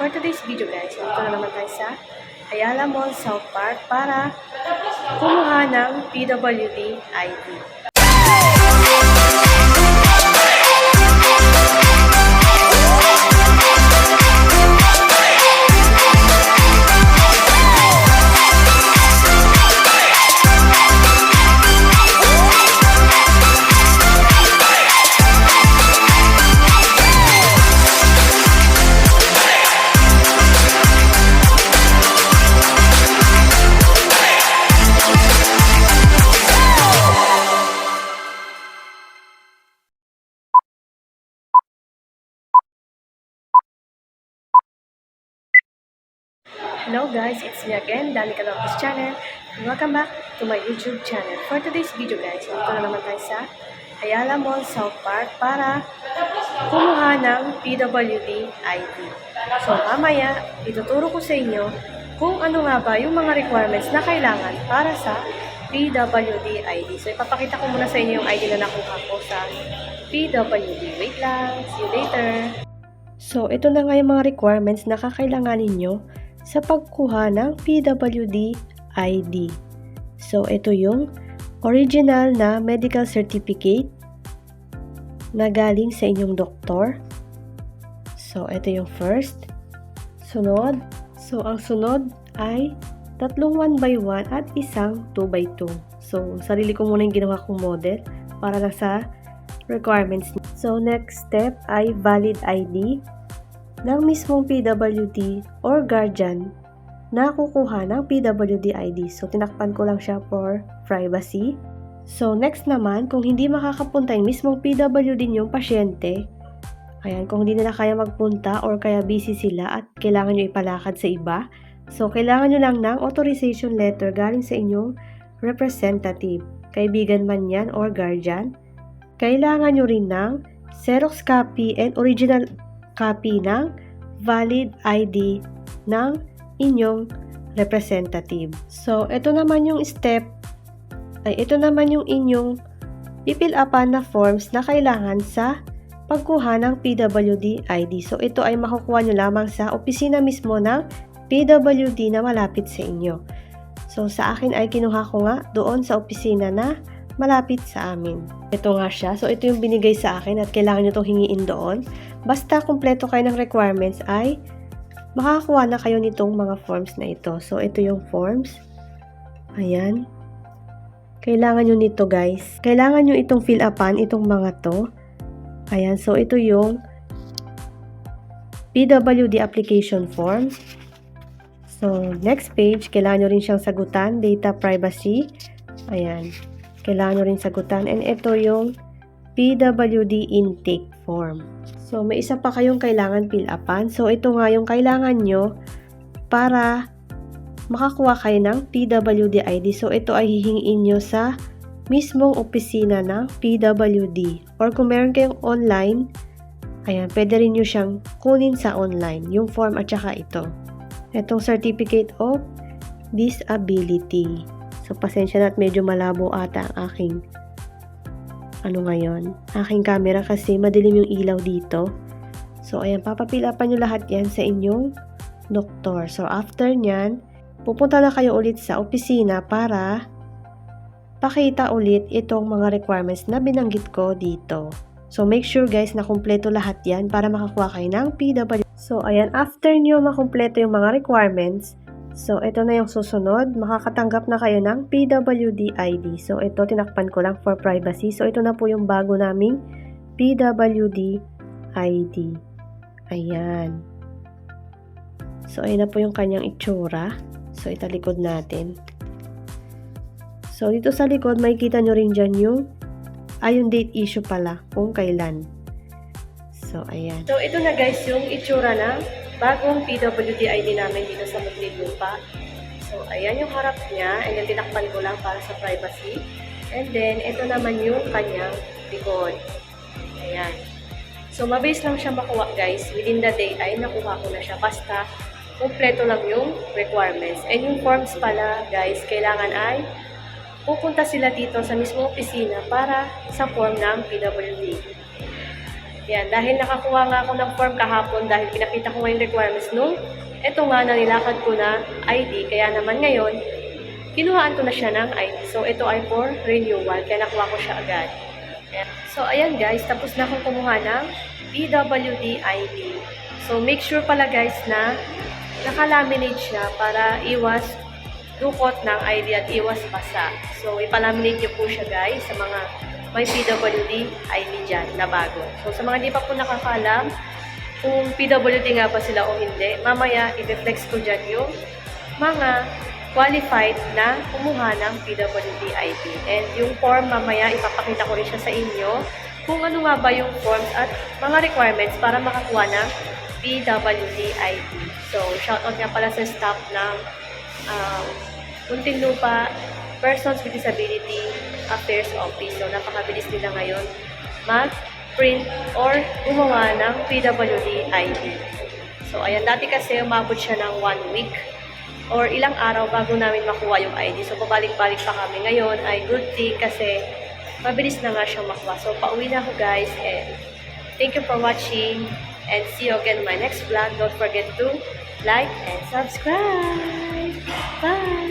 For today's video guys, dito na naman tayo sa Ayala Mall, South Park para kumuha ng PWD ID. Hello guys, it's me again, Dani Calopez channel. And welcome back to my YouTube channel. For today's video guys, dito na naman tayo sa Ayala Mall, South Park para kumuha ng PWD ID. So mamaya, ituturo ko sa inyo kung ano nga ba yung mga requirements na kailangan para sa PWD ID. So ipapakita ko muna sa inyo yung ID na nakuha ko sa PWD. Wait lang, see you later. So ito na nga yung mga requirements na kakailanganin nyo sa pagkuha ng PWD ID. So, ito yung original na medical certificate na galing sa inyong doktor. So, ito yung first. Sunod. So, ang sunod ay tatlong 1 by 1 at isang 2 by 2. So, sarili ko muna yung ginawa kong model para lang sa requirements. So, next step ay valid ID ng mismong PWD or guardian na kukuha ng PWD ID. So, tinakpan ko lang siya for privacy. So, next naman, kung hindi makakapunta yung mismong PWD yung pasyente, ayan, kung hindi nila kaya magpunta or kaya busy sila at kailangan nyo ipalakad sa iba, so, kailangan nyo lang ng authorization letter galing sa inyong representative, kaibigan man yan or guardian. Kailangan nyo rin ng Xerox copy and original copy ng valid ID ng inyong representative. So, ito naman yung step, ay ito naman yung inyong pipil upan na forms na kailangan sa pagkuha ng PWD ID. So, ito ay makukuha nyo lamang sa opisina mismo ng PWD na malapit sa inyo. So, sa akin ay kinuha ko nga doon sa opisina na malapit sa amin. Ito nga siya. So, ito yung binigay sa akin at kailangan nyo itong hingiin doon. Basta kumpleto kayo ng requirements ay makakakuha na kayo nitong mga forms na ito. So, ito yung forms. Ayan. Kailangan nyo nito guys. Kailangan nyo itong fill upan, itong mga to. Ayan. So, ito yung PWD application form. So, next page, kailangan nyo rin siyang sagutan, data privacy. Ayan. Kailangan nyo rin sagutan. And ito yung PWD intake form. So, may isa pa kayong kailangan fill upan. So, ito nga yung kailangan nyo para makakuha kayo ng PWD ID. So, ito ay hihingiin nyo sa mismong opisina ng PWD. Or kung meron kayong online, ayan, pwede rin nyo siyang kunin sa online. Yung form at saka ito. Itong Certificate of Disability. So, pasensya na at medyo malabo ata ang aking ano ngayon, aking camera kasi madilim yung ilaw dito. So, ayan, papapilapan nyo lahat yan sa inyong doktor. So, after nyan, pupunta na kayo ulit sa opisina para pakita ulit itong mga requirements na binanggit ko dito. So, make sure guys na kumpleto lahat yan para makakuha kayo ng PW. So, ayan, after nyo makumpleto yung mga requirements, So, ito na yung susunod. Makakatanggap na kayo ng PWD ID. So, ito tinakpan ko lang for privacy. So, ito na po yung bago naming PWD ID. Ayan. So, ayan na po yung kanyang itsura. So, italikod natin. So, dito sa likod, makikita nyo rin dyan yung yung date issue pala kung kailan. So, ayan. So, ito na guys yung itsura ng bagong PWD ID namin dito sa Muntinlupa. So, ayan yung harap niya. And then, tinakpan ko lang para sa privacy. And then, ito naman yung kanyang likod. Ayan. So, mabilis lang siya makuha, guys. Within the day ay nakuha ko na siya. Basta, kumpleto lang yung requirements. And yung forms pala, guys, kailangan ay pupunta sila dito sa mismong opisina para sa form ng PWD. Yan, dahil nakakuha nga ako ng form kahapon dahil pinakita ko nga yung requirements nung eto nga na nilakad ko na ID. Kaya naman ngayon, kinuhaan ko na siya ng ID. So, ito ay for renewal. Kaya nakuha ko siya agad. Ayan. So, ayan guys, tapos na akong kumuha ng PWD ID. So, make sure pala guys na nakalaminate siya para iwas dukot ng ID at iwas basa. So, ipalaminate niyo po siya guys sa mga may PWD ID dyan na bago. So, sa mga di pa po nakakalam kung PWD nga ba sila o hindi, mamaya i-flex ko dyan yung mga qualified na kumuha ng PWD ID. And yung form mamaya ipapakita ko rin siya sa inyo kung ano nga ba yung forms at mga requirements para makakuha ng PWD ID. So, shoutout nga pala sa staff ng um, Muntinlupa Persons with Disability Affairs Office. So, napakabilis nila ngayon mag-print or gumawa ng PWD ID. So, ayan, dati kasi umabot siya ng one week or ilang araw bago namin makuha yung ID. So, pabalik-balik pa kami. Ngayon ay good thing kasi mabilis na nga siyang makuha. So, pauwi na ako guys and thank you for watching and see you again in my next vlog. Don't forget to like and subscribe. Bye!